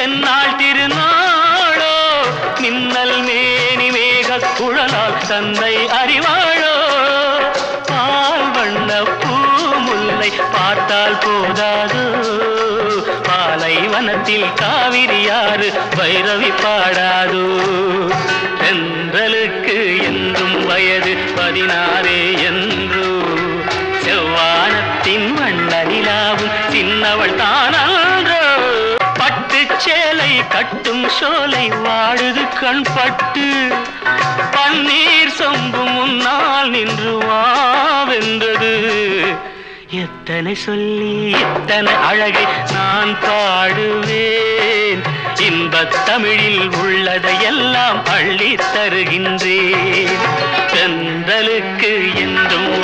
என்னால் திருநாளோ? மின்னல் மேனி மேக குழலால் தந்தை அறிவாளோ? பால் வண்ண பூ முல்லை பார்த்தால் போதாது? பாலை வனத்தில் காவிரியாறு பைரவி பாடாது? தென்றலுக்கு என்றும் வயது பதினாறே என்று? செவ்வானத்தின் வண்ண சின்னவள் தானா? சேலை கட்டும் சோலை வாழுது கண் பட்டு பன்னீர் சொம்பு முன்னால் நின்று வாவென்றது எத்தனை சொல்லி எத்தனை அழகை நான் பாடுவேன். இன்பத் தமிழில் உள்ளதையெல்லாம் அள்ளித் தருகின்றேன். தென்றலுக்கு என்றும்